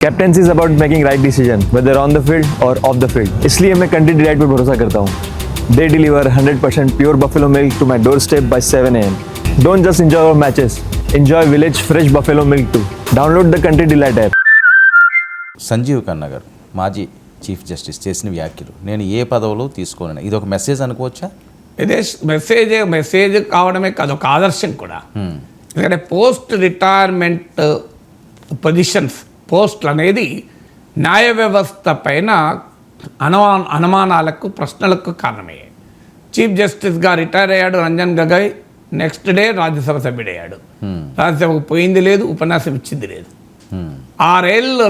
captaincy is about making right decision whether on the field or off the field इसलिए मैं Country Delight पर भरोसा करता हूँ they deliver 100% pure buffalo milk to my doorstep by 7 AM don't just enjoy our matches enjoy village fresh buffalo milk too download the country delight app Sanjiv Khanna గారు మాజీ chief justice చేసిన వ్యాఖ్యలు నేను ఏ పదవులు తీసుకోనని ఇది ఒక మెసేజ్ అనుకోవచ్చా ఇదే మెసేజ్ మెసేజ్ కావడమే కాదు ఒక ఆదర్శం కూడా ఎందుకంటే పోస్ట్ రిటైర్మెంట్ పొజిషన్స్ పోస్టులు అనేది న్యాయ వ్యవస్థ పైన అనుమా అనుమానాలకు ప్రశ్నలకు కారణమయ్యాయి చీఫ్ జస్టిస్గా రిటైర్ అయ్యాడు రంజన్ గగయ్ నెక్స్ట్ డే రాజ్యసభ సభ్యుడయ్యాడు. రాజ్యసభకు పోయింది లేదు ఉపన్యాసం ఇచ్చింది లేదు. ఆరేళ్ళు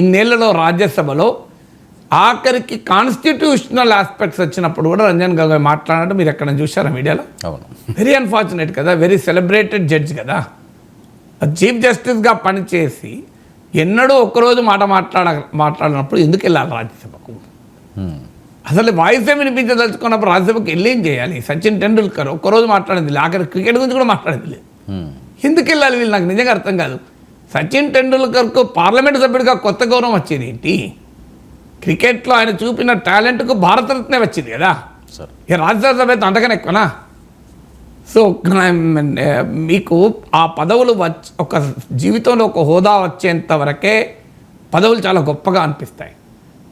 ఇన్నేళ్ళలో రాజ్యసభలో ఆఖరికి కాన్స్టిట్యూషనల్ ఆస్పెక్ట్స్ వచ్చినప్పుడు కూడా రంజన్ గగోయ్ మాట్లాడినట్టు మీరు ఎక్కడ చూసారా మీడియాలో? అవును. వెరీ అన్ఫార్చునేట్ కదా వెరీ సెలబ్రేటెడ్ జడ్జ్ కదా. చీఫ్ జస్టిస్గా పనిచేసి ఎన్నడూ ఒక్కరోజు మాట మాట్లాడ మాట్లాడినప్పుడు ఎందుకు వెళ్ళాలి రాజ్యసభకు. అసలు వాయిసే వినిపించదలుచుకున్నప్పుడు రాజ్యసభకు వెళ్ళి ఏం చేయాలి? సచిన్ టెండూల్కర్ ఒక్కరోజు మాట్లాడింది లేదు. ఆఖరి క్రికెట్ గురించి కూడా మాట్లాడింది లేదు. హ్మ్. ఎందుకు వెళ్ళాలి వీళ్ళు? నాకు నిజంగా అర్థం కాదు. సచిన్ టెండూల్కర్కు పార్లమెంట్ సభ్యుడిగా కొత్త గౌరవం వచ్చేది ఏంటి? క్రికెట్లో ఆయన చూపిన టాలెంట్కు భారతరత్నే వచ్చింది కదా? రాజ్యసభ సభ్యత్వం అంతకన్నా ఎక్కువనా? సో మీకు ఆ పదవులు వచ్చ ఒక జీవితంలో ఒక హోదా వచ్చేంత వరకే పదవులు చాలా గొప్పగా అనిపిస్తాయి.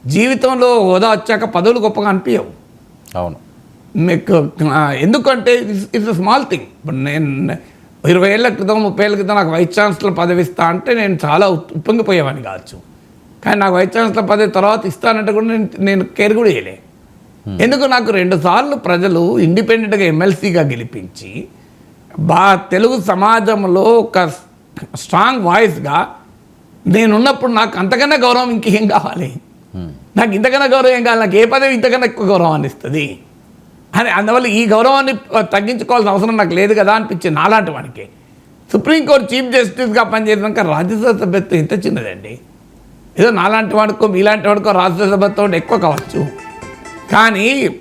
జీవితంలో హోదా వచ్చాక పదవులు గొప్పగా అనిపించవు అవును. మీకు ఎందుకంటే ఇట్స్ అ స్మాల్ థింగ్. ఇప్పుడు నేను ఇరవై ఏళ్ళ క్రితం ముప్పై ఏళ్ళ క్రితం నాకు వైస్ ఛాన్సలర్ పదవి ఇస్తా అంటే నేను చాలా ఉప్- ఉప్పొంగిపోయేవాడిని కావచ్చు. కానీ నాకు వైస్ ఛాన్సలర్ పదవి తర్వాత ఇస్తానంటే కూడా నేను నేను కేర్ కూడా చేయలే. ఎందుకు నాకు రెండు సార్లు ప్రజలు ఇండిపెండెంట్గా ఎమ్మెల్సీగా గెలిపించి బా తెలుగు సమాజంలో ఒక స్ట్రాంగ్ వాయిస్గా నేనున్నప్పుడు నాకు అంతకన్నా గౌరవం ఇంకేం కావాలి? నాకు ఇంతకన్నా గౌరవం ఏం కావాలి? నాకు ఏ పదవి ఇంతకన్నా ఎక్కువ గౌరవాన్ని ఇస్తుంది? అని అందువల్ల ఈ గౌరవాన్ని తగ్గించుకోవాల్సిన అవసరం నాకు లేదు కదా అనిపించింది నాలాంటి వానికి సుప్రీంకోర్టు చీఫ్ జస్టిస్గా పనిచేసినాక రాజ్యసభ సభ్యత్వం ఇంత చిన్నదండి? ఏదో నాలాంటి వాడికో మీలాంటి వాడికో రాజ్యసభ సభ్యత్వం ఎక్కువ కావచ్చు. కానీ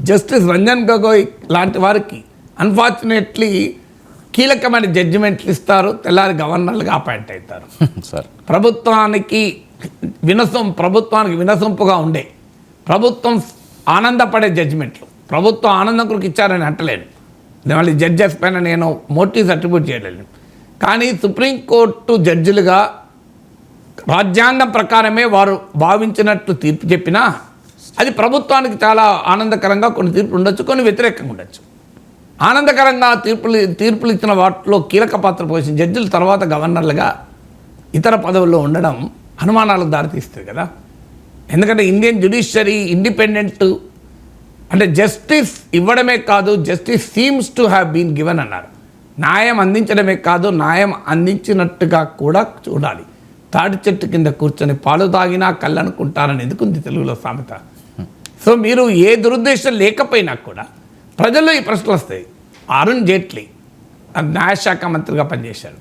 జస్టిస్ రంజన్ గగోయ్ లాంటి వారికి అన్ఫార్చునేట్లీ కీలకమైన జడ్జిమెంట్లు ఇస్తారు తెల్లారి గవర్నర్లుగా అపాయింట్ అవుతారు. సరే. ప్రభుత్వానికి వినసం ప్రభుత్వానికి వినసొంపుగా ఉండే ప్రభుత్వం ఆనందపడే జడ్జిమెంట్లు ప్రభుత్వం ఆనందం కొరకు ఇచ్చారని అంటలేను. మళ్ళీ జడ్జెస్ పైన నేను మోటివ్స్ అట్రిబ్యూట్ చేయలేను. కానీ సుప్రీంకోర్టు జడ్జిలుగా రాజ్యాంగం ప్రకారమే వారు భావించినట్టు తీర్పు చెప్పినా అది ప్రభుత్వానికి చాలా ఆనందకరంగా కొన్ని తీర్పులు ఉండొచ్చు కొన్ని వ్యతిరేకంగా ఉండొచ్చు. ఆనందకరంగా తీర్పులు తీర్పులు ఇచ్చిన వాటిలో కీలక పాత్ర పోసిన జడ్జిల తర్వాత గవర్నర్లుగా ఇతర పదవుల్లో ఉండడం అనుమానాలకు దారితీస్తుంది కదా. ఎందుకంటే ఇండియన్ జ్యుడిషియరీ ఇండిపెండెంట్ అంటే జస్టిస్ ఇవ్వడమే కాదు justice seems to have been given అన్నారు. న్యాయం అందించడమే కాదు న్యాయం అందించినట్టుగా కూడా చూడాలి. తాటి చెట్టు కింద కూర్చొని పాలు తాగినా కళ్ళనుకుంటారని ఎందుకుంది తెలుగులో సామెత? సో మీరు ఏ దురుద్దేశం లేకపోయినా కూడా ప్రజల్లో ఈ ప్రశ్నలు వస్తాయి. అరుణ్ జైట్లీ ఆ న్యాయశాఖ మంత్రిగా పనిచేశాడు.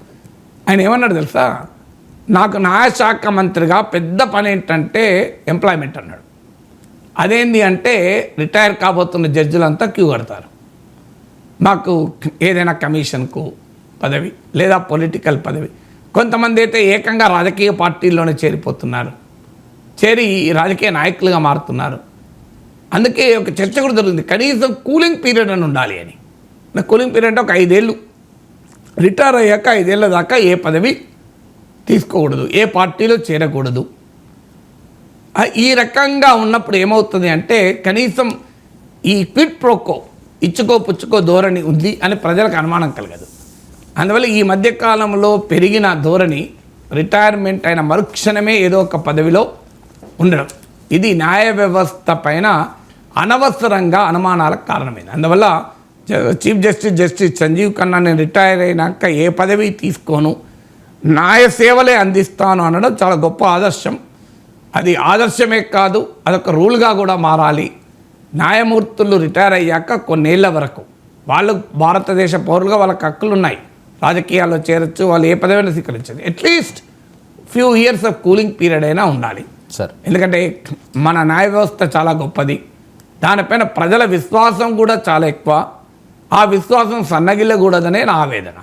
ఆయన ఏమన్నాడు తెలుసా? నాకు న్యాయశాఖ మంత్రిగా పెద్ద పని ఏంటంటే ఎంప్లాయ్మెంట్ అన్నాడు. అదేంటి అంటే రిటైర్ కాబోతున్న జడ్జిలంతా క్యూ కడతారు. మాకు ఏదైనా కమిషన్కు పదవి లేదా పొలిటికల్ పదవి. కొంతమంది అయితే ఏకంగా రాజకీయ పార్టీల్లోనే చేరిపోతున్నారు. చేరి రాజకీయ నాయకులుగా మారుతున్నారు. అందుకే ఒక చర్చ కూడా జరుగుతుంది. కనీసం కూలింగ్ పీరియడ్ అని ఉండాలి అని. నా కూలింగ్ పీరియడ్ అంటే ఒక ఐదేళ్ళు. రిటైర్ అయ్యాక ఐదేళ్ళ దాకా ఏ పదవి తీసుకోకూడదు. ఏ పార్టీలో చేరకూడదు. ఈ రకంగా ఉన్నప్పుడు ఏమవుతుంది అంటే కనీసం ఈ క్విట్ ప్రోకో ఇచ్చుకో పుచ్చుకో ధోరణి ఉంది అని ప్రజలకు అనుమానం కలగదు. అందువల్ల ఈ మధ్యకాలంలో పెరిగిన ధోరణి రిటైర్మెంట్ అయిన మరుక్షణమే ఏదో ఒక పదవిలో ఉండడం. ఇది న్యాయ వ్యవస్థ పైన అనవసరంగా అనుమానాలకు కారణమైంది. అందువల్ల chief justice justice Sanjiv Khanna నేను రిటైర్ అయినాక ఏ పదవి తీసుకోను న్యాయ సేవలే అందిస్తాను అనడం చాలా గొప్ప ఆదర్శం. అది ఆదర్శమే కాదు అదొక రూల్గా కూడా మారాలి. న్యాయమూర్తులు రిటైర్ అయ్యాక కొన్నేళ్ళ వరకు వాళ్ళు భారతదేశ పౌరులుగా వాళ్ళకి హక్కులు ఉన్నాయి రాజకీయాల్లో చేరొచ్చు వాళ్ళు ఏ పదవిని స్వీకరించదు at least few years of cooling period అయినా ఉండాలి. సార్. ఎందుకంటే మన న్యాయ వ్యవస్థ చాలా గొప్పది. దానిపైన ప్రజల విశ్వాసం కూడా చాలా ఎక్కువ. ఆ విశ్వాసం సన్నగిల్లకూడదనే నా ఆవేదన.